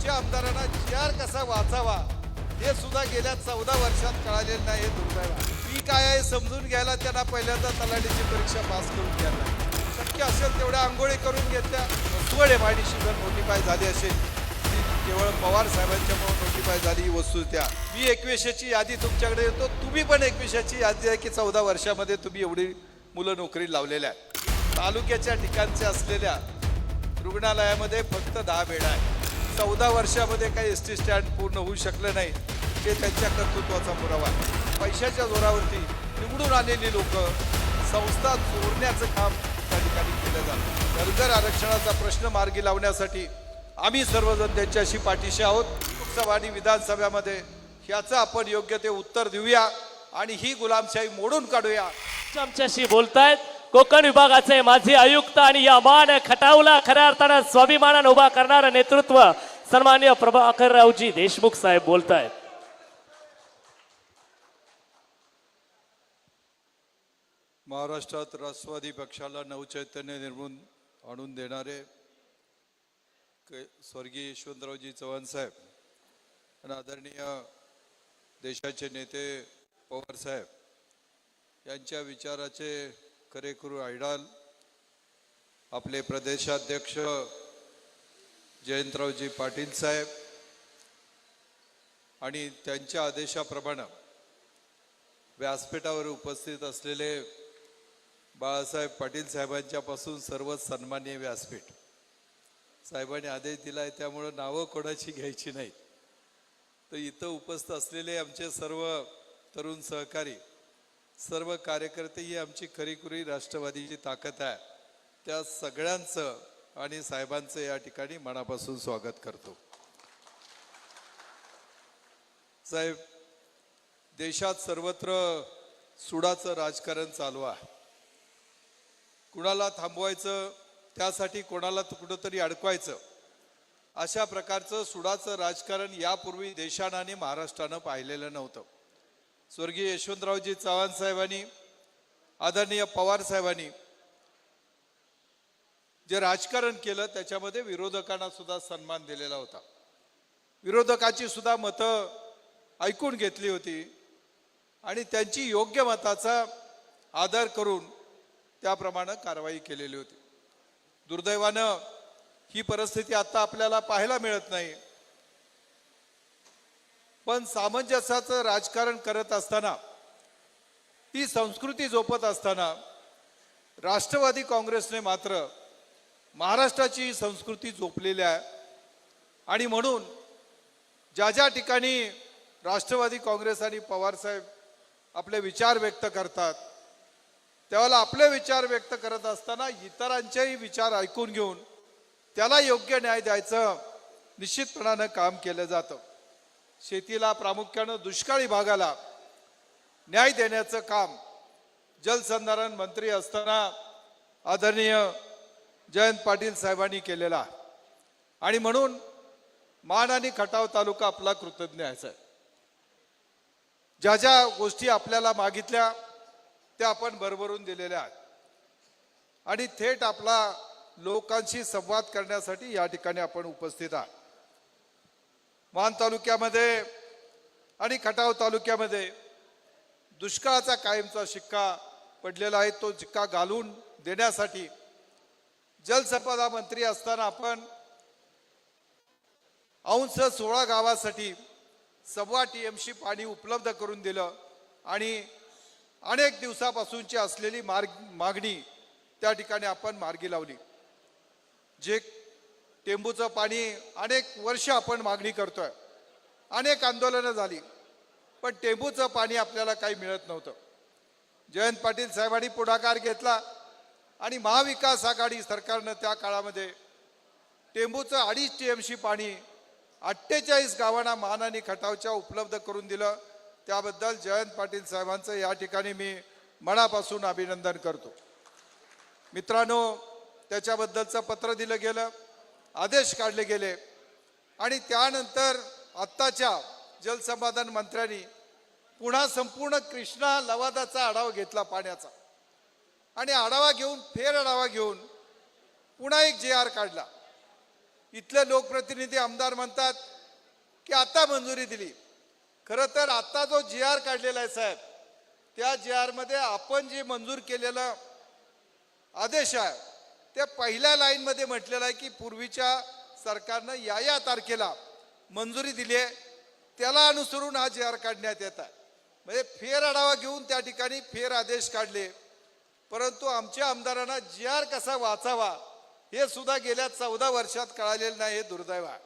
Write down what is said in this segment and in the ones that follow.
तुमच्या आमदारांना जीआर कसा वाचावा हे सुद्धा गेल्या चौदा वर्षात कळालेलं नाही हे दुर्दैव मी काय आहे समजून घ्यायला त्यांना पहिल्यांदा तलाठीची परीक्षा पास करून घ्यायला शक्य असेल तेवढ्या आंघोळी करून घेतल्या. स्वड एम जर नोटिफाय झाली असेल. ती केवळ पवार साहेबांच्यामुळे नोटिफाय झाली ही वस्तू त्या मी एकविशेची यादी तुमच्याकडे येतो तुम्ही पण एकविशाची यादी आहे की चौदा वर्षामध्ये तुम्ही एवढी मुलं नोकरी लावलेल्या तालुक्याच्या ठिकाणचे असलेल्या रुग्णालयामध्ये फक्त दहा बेड आहे चौदा वर्षामध्ये काही एस टी स्टँड पूर्ण होऊ शकलं नाही. हे त्यांच्या कर्तृत्वाचा पुरावा पैशाच्या जोरावरती निवडून आलेली लोक संस्था चोरण्याचं काम त्या ठिकाणी केलं जातं. धनगर आरक्षणाचा प्रश्न मार्गी लावण्यासाठी आम्ही सर्वजण त्यांच्याशी पाठीशी आहोत. लोकसभा आणि विधानसभेमध्ये ह्याचं आपण योग्य ते उत्तर देऊया आणि ही गुलामशाही मोडून काढूया. आमच्याशी बोलतायत. कोकण विभागाचे माजी आयुक्त आणि या मान खटावला खऱ्या अर्थानं स्वाभिमानानं उभा करणारं नेतृत्व सन्मान्य प्रभाकररावजी देशमुख साहेब बोलतायत. महाराष्ट्रात राष्ट्रवादी पक्षाला नवचैतन्य निर्मून आणून देणारे स्वर्गीय यशवंतरावजी चव्हाण साहेब आणि आदरणीय देशाचे नेते पवार साहेब यांच्या विचाराचे करेकुरू आयडाल आपले प्रदेशाध्यक्ष जयंतरावजी पाटील साहेब आणि त्यांच्या आदेशाप्रमाणे व्यासपीठावर उपस्थित असलेले बाळासाहेब पाटील साहेबांच्यापासून सर्व सन्मान्य व्यासपीठ. साहेबांनी आदेश दिला आहे त्यामुळं नावं कोणाची घ्यायची नाहीत. तर इथं उपस्थित असलेले आमचे सर्व तरुण सहकारी सर्व कार्यकर्ते ही आमची खरीखुरी राष्ट्रवादीची ताकद आहे. त्या सगळ्यांचं आणि साहेबांचं या ठिकाणी मनापासून स्वागत करतो. साहेब देशात सर्वत्र सुडाचं राजकारण चालू आहे. कुणाला थांबवायचं त्यासाठी कोणाला कुठंतरी अडकवायचं अशा प्रकारचं सुडाचं राजकारण यापूर्वी देशानं आणि महाराष्ट्रानं पाहिलेलं नव्हतं. स्वर्गीय यशवंतरावजी चव्हाण साहेबांनी आदरणीय पवार साहेबांनी जे राजकारण केलं त्याच्यामध्ये विरोधकांना सुद्धा सन्मान दिलेला होता. विरोधकाची सुद्धा मतं ऐकून घेतली होती आणि त्यांची योग्य मताचा आदर करून त्याप्रमाणे कारवाई केलेली होती. दुर्दैवानं ही परिस्थिती आता आपल्याला पाहायला मिळत नाही. पण सामंजस्याचं राजकारण करत असताना ती संस्कृती जोपत असताना राष्ट्रवादी काँग्रेसने मात्र महाराष्ट्राची संस्कृती जोपलेली आहे. आणि म्हणून ज्या ज्या ठिकाणी राष्ट्रवादी काँग्रेस आणि पवार साहेब आपले विचार व्यक्त करतात त्यावेळेला आपले विचार व्यक्त करत असताना इतरांचेही विचार ऐकून घेऊन त्याला योग्य न्याय द्यायचं निश्चितपणानं काम केलं जातं. शेतीला प्रामुख्यानं दुष्काळी भागाला न्याय देण्याचं काम जलसंधारण मंत्री असताना आदरणीय जयंत पाटील साहेबांनी केलेला आहे. आणि म्हणून मान आणि खटाव तालुका आपला कृतज्ञ आहे ज्या ज्या गोष्टी आपल्याला मागितल्या त्या आपण भरभरून दिलेल्या आहेत. आणि थेट आपला लोकांशी संवाद करण्यासाठी या ठिकाणी आपण उपस्थित आहात. वाण तालुक्यामध्ये आणि खटाव तालुक्यामध्ये दुष्काळाचा कायमचा शिक्का पडलेला आहे. तो शिक्का घालून देण्यासाठी जलसंपदा मंत्री असताना आपण अंश सोळा गावासाठी सव्वा टी एम सी पाणी उपलब्ध करून दिलं आणि अनेक दिवसापासूनची असलेली मार्ग मागणी त्या ठिकाणी आपण मार्गी लावली. जे टेंबूचं पाणी अनेक वर्ष आपण मागणी करतोय. अनेक आंदोलनं झाली पण टेंबूचं पाणी आपल्याला काही मिळत नव्हतं. जयंत पाटील साहेबांनी पुढाकार घेतला आणि महाविकास आघाडी सरकारनं त्या काळामध्ये टेंबूचं अडीच टी एम सी पाणी अठ्ठेचाळीस गावांना मान आणि खटावच्या उपलब्ध करून दिलं. त्याबद्दल जयंत पाटील साहेबांचं या ठिकाणी मी मनापासून अभिनंदन करतो. मित्रांनो त्याच्याबद्दलचं पत्र दिलं गेलं. आदेश काढले गेले. आणि त्यानंतर आत्ताच्या जलसंपादन मंत्र्यांनी पुन्हा संपूर्ण कृष्णा लवादाचा आढावा घेतला पाण्याचा. आणि आढावा घेऊन फेर आढावा घेऊन पुन्हा एक जे आर काढला. इथले लोकप्रतिनिधी आमदार म्हणतात की आता मंजुरी दिली. खरं तर आत्ता जो जी आर काढलेला आहे साहेब त्या जी आरमध्ये आपण जे मंजूर केलेलं आदेश आहे त्या पहिल्या लाईनमध्ये म्हटलेलं आहे की पूर्वीच्या सरकारनं या या तारखेला मंजुरी दिली आहे. त्याला अनुसरून हा जी आर काढण्यात येत आहे. म्हणजे फेर आढावा घेऊन त्या ठिकाणी फेर आदेश काढले. परंतु आमच्या आमदारांना जी आर कसा वाचावा हे सुद्धा गेल्या चौदा वर्षात कळालेलं नाही हे दुर्दैव आहे.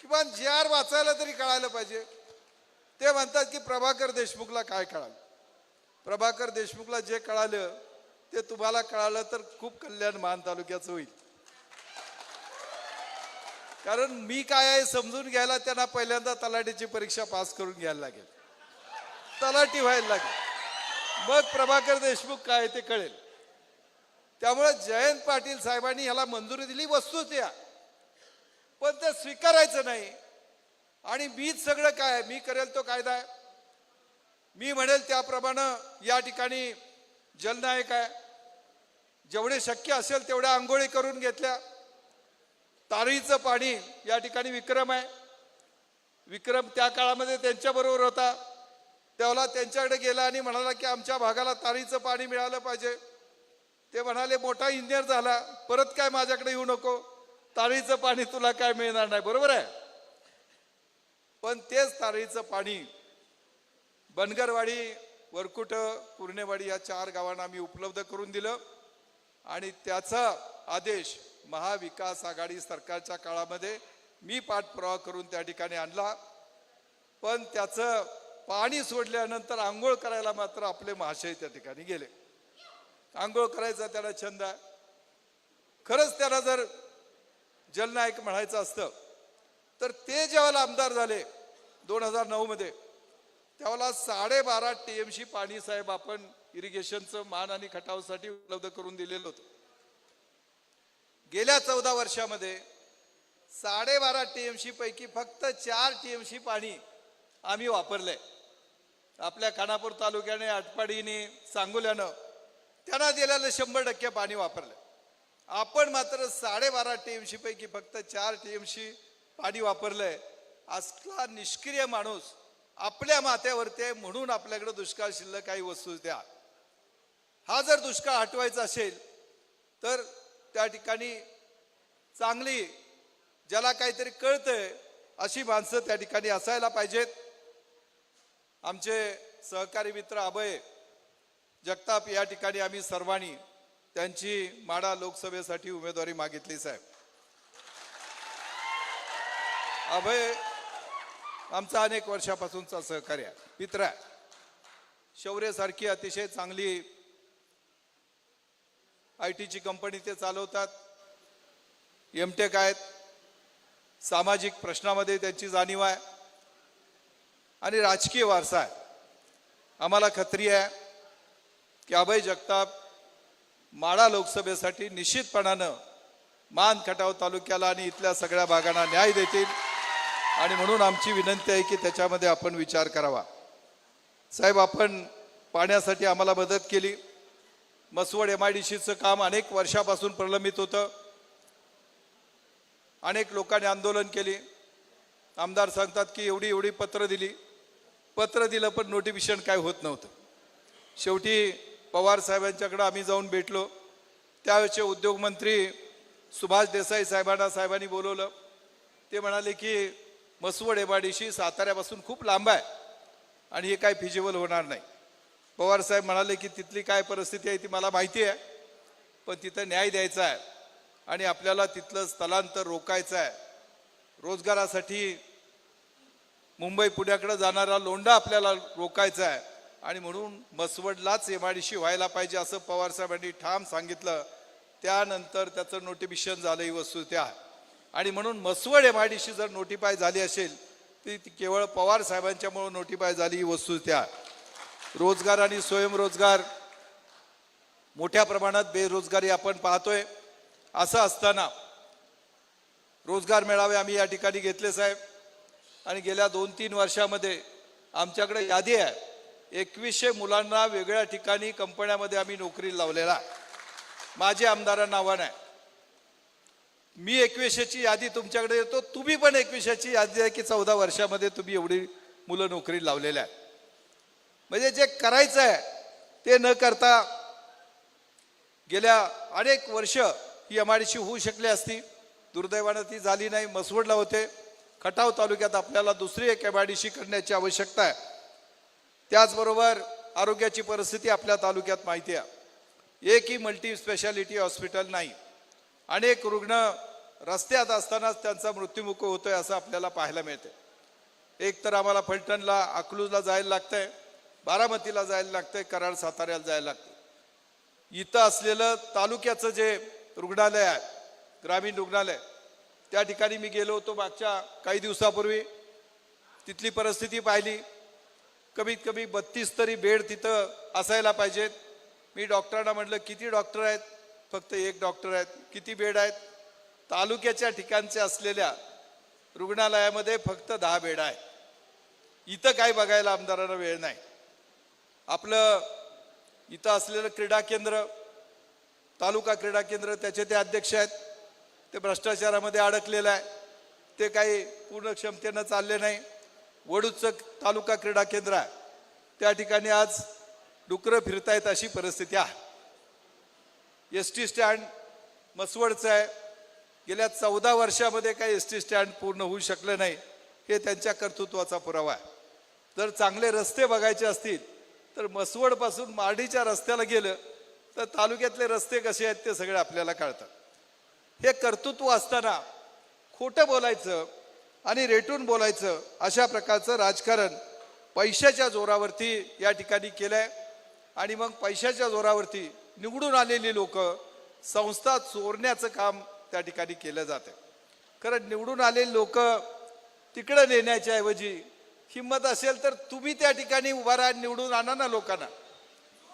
किंवा जी आर वाचायला तरी कळायला पाहिजे. ते म्हणतात की प्रभाकर देशमुखला काय कळालं? प्रभाकर देशमुखला जे कळालं ते तुम्हाला कळालं तर खूप कल्याण मान तालुक्याचं होईल. कारण मी काय आहे समजून घ्यायला त्यांना पहिल्यांदा तलाठीची परीक्षा पास करून घ्यायला लागेल. तलाठी व्हायला लागेल. मग प्रभाकर देशमुख काय ते कळेल. त्यामुळे जयंत पाटील साहेबांनी ह्याला मंजुरी दिली वस्तू द्या. पण ते स्वीकारायचं नाही. आणि मीच सगळं काय मी करेल तो कायदा आहे. मी म्हणेल त्याप्रमाणे या ठिकाणी जलनायक आहे. जेवढे शक्य असेल तेवढ्या आंघोळी करून घेतल्या. तारीचं पाणी या ठिकाणी विक्रम आहे. विक्रम त्या काळामध्ये त्यांच्याबरोबर होता. त्यावेळेला त्यांच्याकडे गेला आणि म्हणाला की आमच्या भागाला तारीचं पाणी मिळालं पाहिजे. ते म्हणाले मोठा इंजिनियर झाला. परत काय माझ्याकडे येऊ नको. तारीचं पाणी तुला काय मिळणार नाही. बरोबर आहे? पण तेच तारीचं पाणी बनगरवाडी वरकुट कुर्णेवाडी या चार गावांना आम्ही उपलब्ध करून दिलं. आणि त्याचा आदेश महाविकास आघाडी सरकारच्या काळामध्ये मी पाठपुरावा करून त्या ठिकाणी आणला. पण त्याचं पाणी सोडल्यानंतर आंघोळ करायला मात्र आपले महाशय त्या ठिकाणी गेले. आंघोळ करायचा त्याला छंद आहे. खरंच त्याला जर जलनायक म्हणायचं असतं तर ते ज्यावेळेला आमदार झाले दोन हजार नऊमध्ये त्यावेळेला साडेबारा टी टीएमसी पाणी साहेब आपण इरिगेशनचं मान आणि खटावसाठी उपलब्ध करून दिलेलं होतं. गेल्या चौदा वर्षामध्ये साडेबारा टी एमशी पैकी फक्त चार टी टीएमसी पाणी आम्ही वापरलंय. आपल्या खानापूर तालुक्याने आटपाडीने सांगोल्यानं त्यांना दिलेलं शंभर टक्के पाणी वापरलं आपण मात्र साडेबारा टी एमशी पैकी फक्त चार टीएमसी पाणी वापरलंय. असला निष्क्रिय माणूस आपल्या माथ्यावरती आहे म्हणून आपल्याकडे दुष्काळ शिल्लक काही वस्तू द्या. हा जर दुष्काळ हटवायचा असेल तर त्या ठिकाणी चांगली ज्याला काहीतरी कळतंय अशी माणसं त्या ठिकाणी असायला पाहिजेत. आमचे सहकारी मित्र अभय जगताप या ठिकाणी आम्ही सर्वांनी त्यांची माडा लोकसभेसाठी उमेदवारी मागितली साहेब. अभय आमचा अनेक वर्षापासूनचा सहकार्य आहे. मित्र आहे शौर्यसारखी अतिशय चांगली आय टीची कंपनी ते चालवतात. एमटेक आहेत. सामाजिक प्रश्नामध्ये त्यांची जाणीव आहे. आणि राजकीय वारसा आहे. आम्हाला खात्री आहे की अभय जगताप माडा लोकसभेसाठी निश्चितपणानं मान खटाव तालुक्याला आणि इथल्या सगळ्या भागांना न्याय देतील. आणि म्हणून आमची विनंती आहे की त्याच्यामध्ये आपण विचार करावा. साहेब आपण पाण्यासाठी आम्हाला मदत केली. मसवड एम आय डी सीचं काम अनेक वर्षापासून प्रलंबित होतं. अनेक लोकांनी आंदोलन केली. आमदार सांगतात की एवढी एवढी पत्र दिली. पत्र दिलं पण नोटिफिकेशन काय होत नव्हतं. शेवटी पवार साहेबांच्याकडं आम्ही जाऊन भेटलो. त्यावेळेचे उद्योगमंत्री सुभाष देसाई साहेबांना साहेबांनी बोलवलं. ते म्हणाले की मसवड एबाडीशी साताऱ्यापासून खूप लांब आहे. आणि हे काय फिजिबल होणार नाही. पवार साहेब म्हणाले की तिथली काय परिस्थिती आहे ती मला माहिती आहे. पण तिथं न्याय द्यायचा आहे. आणि आपल्याला तिथलं स्थलांतर रोखायचं आहे. रोजगारासाठी मुंबई पुण्याकडे जाणारा लोंढा आपल्याला रोखायचा आहे. आणि म्हणून मसवडलाच एमआयडीसी व्हायला पाहिजे असं पवारसाहेबांनी ठाम सांगितलं. त्यानंतर त्याचं नोटिफिकेशन झालं ही वस्तू त्या आणि म्हणून मसवड डीशी जर नोटिफाय झाली असेल ती केवळ पवार साहेबांच्यामुळं नोटिफाय झाली ही वस्तू त्या. रोजगार आणि स्वयंरोजगार मोठ्या प्रमाणात बेरोजगारी आपण पाहतोय. असं असताना रोजगार मेळावे आम्ही या ठिकाणी घेतले साहेब. आणि गेल्या दोन तीन वर्षामध्ये आमच्याकडे यादी आहे. एकवीसशे मुलांना वेगळ्या ठिकाणी कंपन्यामध्ये आम्ही नोकरी लावलेला माझे आमदारांना आव्हान आहे. मी एकविशेची यादी तुमच्याकडे येतो तुम्ही पण एकविशेची यादी आहे की चौदा वर्षामध्ये तुम्ही एवढी मुलं नोकरी लावलेल्या आहे म्हणजे जे करायचं आहे ते न करता गेल्या अनेक वर्ष ही एम आय होऊ शकली असती. दुर्दैवानं ती झाली नाही मसवडला होते. खटाव तालुक्यात आपल्याला दुसरी एक एम आय करण्याची आवश्यकता आहे. त्याचबरोबर आरोग्याची परिस्थिती आपल्या तालुक्यात माहिती आहे. एकही मल्टी स्पेशालिटी हॉस्पिटल नाही. अनेक रुग्ण रस्त्यात असतानाच त्यांचा मृत्युमुख होतोय असं आपल्याला पाहायला मिळते एक तर आम्हाला फलटणला अकलूजला जायला लागतंय बारामतीला जायला लागतंय कराड साताऱ्याला जायला लागतं इथं असलेलं तालुक्याचं जे रुग्णालय आहे ग्रामीण रुग्णालय त्या ठिकाणी मी गेलो होतो मागच्या काही दिवसापूर्वी. तिथली परिस्थिती पाहिली. कमीत कमी बत्तीस तरी बेड तिथं असायला पाहिजेत. मी डॉक्टरांना म्हटलं किती डॉक्टर आहेत? फक्त एक डॉक्टर आहेत. किती बेड आहेत? तालुक्याच्या ठिकाणचे असलेल्या रुग्णालयामध्ये फक्त दहा बेड आहे इथं काय बघायला आमदारांना वेळ नाही. आपलं इथं असलेलं क्रीडा केंद्र तालुका क्रीडा केंद्र त्याचे ते अध्यक्ष आहेत. ते भ्रष्टाचारामध्ये अडकलेलं आहे. ते काही पूर्ण क्षमतेनं चालले नाही. वडूचं तालुका क्रीडा केंद्र आहे. त्या ठिकाणी आज डुकरं फिरतायत अशी परिस्थिती आहे. एस टी स्टँड मसवडचं आहे. गेल्या चौदा वर्षामध्ये काही एस टी स्टँड पूर्ण होऊ शकलं नाही हे त्यांच्या कर्तृत्वाचा पुरावा आहे. जर चांगले रस्ते बघायचे असतील तर मसवडपासून मार्डीच्या रस्त्याला गेलं तर तालुक्यातले रस्ते कसे आहेत ते सगळे आपल्याला कळतात हे कर्तृत्व असताना खोटं बोलायचं आणि रेटून बोलायचं अशा प्रकारचं राजकारण पैशाच्या जोरावरती या ठिकाणी केलं आहे आणि मग पैशाच्या जोरावरती निवडून आलेली लोक संस्था चोरण्याचं काम त्या ठिकाणी केलं जातं. खरं निवडून आलेले लोक तिकडं नेण्याच्या ऐवजी हिंमत असेल तर तुम्ही त्या ठिकाणी उभा राहा निवडून आणा ना लोकांना.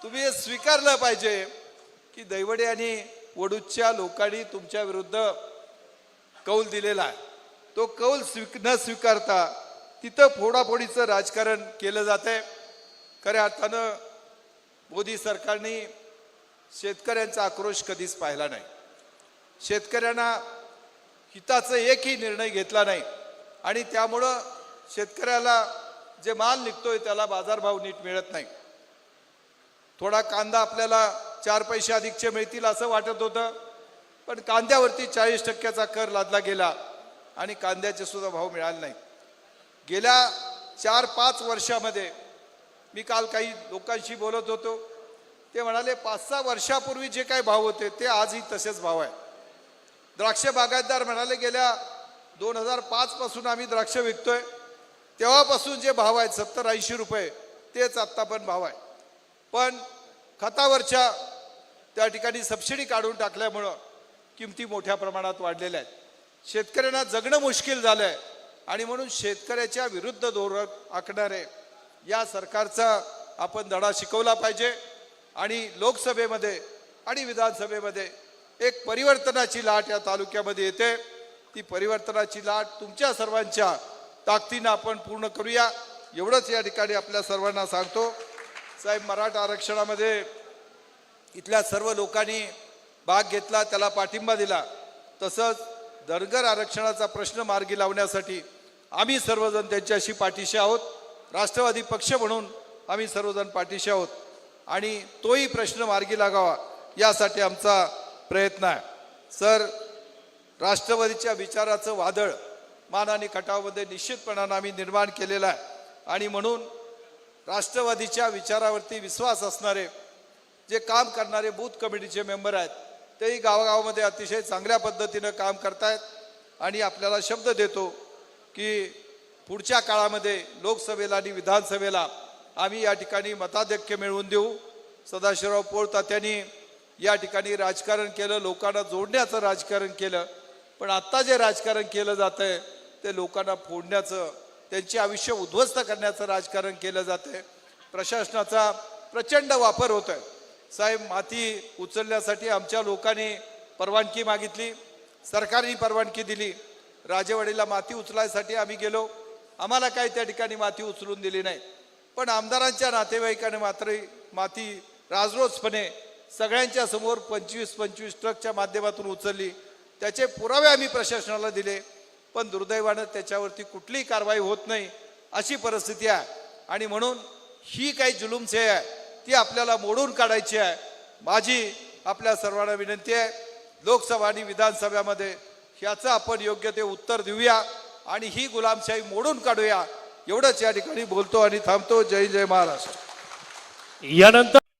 तुम्ही हे स्वीकारलं पाहिजे की दैवडे आणि वडूच्या लोकांनी तुमच्या विरुद्ध कौल दिलेला आहे. तो कौल स्वीक न स्वीकारता तिथं फोडाफोडीचं राजकारण केलं जात आहे खऱ्या अर्थानं मोदी सरकारने शेतकऱ्यांचा आक्रोश कधीच पाहिला नाही. शेतकऱ्यांना हिताचं एकही निर्णय घेतला नाही. आणि त्यामुळं शेतकऱ्याला जे माल निघतोय त्याला बाजारभाव नीट मिळत नाही. थोडा कांदा आपल्याला चार पैसे अधिकचे मिळतील असं वाटत होतं पण कांद्यावरती चाळीस टक्क्याचा कर लादला गेला आणि कांद्याचे सुद्धा भाव मिळाले नाही गेल्या चार पाच वर्षामध्ये मी काल काही लोकांशी बोलत होतो ते म्हणाले पाच सहा वर्षापूर्वी जे काही भाव होते ते आजही तसेच भाव आहे द्राक्ष बागायतदार म्हणाले गेल्या दोन हजार पाचपासून आम्ही द्राक्ष विकतोय. तेव्हापासून जे भाव आहेत सत्तर ऐंशी रुपये तेच आत्ता पण भाव आहे. पण खतावरच्या त्या ठिकाणी सबसिडी काढून टाकल्यामुळं किमती मोठ्या प्रमाणात वाढलेल्या आहेत. शेतकऱ्यांना जगणं मुश्किल झालं आहे आणि म्हणून शेतकऱ्याच्या विरुद्ध धोरण आखणारे या सरकारचा आपण धडा शिकवला पाहिजे आणि लोकसभेमध्ये आणि विधानसभेमध्ये एक परिवर्तनाची लाट या तालुक्यामध्ये येते. ती परिवर्तनाची लाट तुमच्या सर्वांच्या ताकदीनं आपण पूर्ण करूया. एवढंच या ठिकाणी आपल्या सर्वांना सांगतो. साहेब मराठा आरक्षणामध्ये इथल्या सर्व लोकांनी भाग घेतला त्याला पाठिंबा दिला. तसंच धनगर आरक्षणाचा प्रश्न मार्गी लावण्यासाठी आम्ही सर्वजण त्यांच्याशी पाठीशी आहोत. राष्ट्रवादी पक्ष म्हणून आम्ही सर्वजण पाठीशी आहोत. आणि तोही प्रश्न मार्गी लागावा यासाठी आमचा प्रयत्न आहे. सर राष्ट्रवादीच्या विचाराचं वादळ मान आणि खटावमध्ये निश्चितपणानं आम्ही निर्माण केलेलं आहे. आणि म्हणून राष्ट्रवादीच्या विचारावरती विश्वास असणारे जे काम करणारे बूथ कमिटीचे मेंबर आहेत तेही गावागावामध्ये अतिशय चांगल्या पद्धतीनं काम करतायत. आणि आपल्याला शब्द देतो की पुढच्या काळामध्ये लोकसभेला आणि विधानसभेला आम्ही या ठिकाणी मताधिक्य मिळवून देऊ. सदाशिवराव पोळ तात्यांनी या ठिकाणी राजकारण केलं लोकांना जोडण्याचं राजकारण केलं. पण आत्ता जे राजकारण केलं जात आहे ते लोकांना फोडण्याचं त्यांचे आयुष्य उद्ध्वस्त करण्याचं राजकारण केलं जातं प्रशासनाचा प्रचंड वापर होत आहे साहेब माती उचलण्यासाठी आमच्या लोकांनी परवानगी मागितली सरकारने परवानगी दिली. राजेवाडीला माती उचलायसाठी आम्ही गेलो. आम्हाला काही त्या ठिकाणी माती उचलून दिली नाही. पण आमदारांच्या नातेवाईकाने मात्र माती राजरोजपणे सगळ्यांच्या समोर पंचवीस पंचवीस ट्रकच्या माध्यमातून उचलली. त्याचे पुरावे आम्ही प्रशासनाला दिले पण दुर्दैवानं त्याच्यावरती कुठलीही कारवाई होत नाही अशी परिस्थिती आहे. आणि म्हणून ही काही जुलुमशाही आहे ती आपल्याला मोडून काढायची आहे. माझी आपल्या सर्वांना विनंती आहे लोकसभा आणि विधानसभेमध्ये ह्याचं आपण योग्य ते उत्तर देऊया आणि ही गुलामशाही मोडून काढूया. एवढंच या ठिकाणी बोलतो आणि थांबतो. जय जय महाराष्ट्र. यानंतर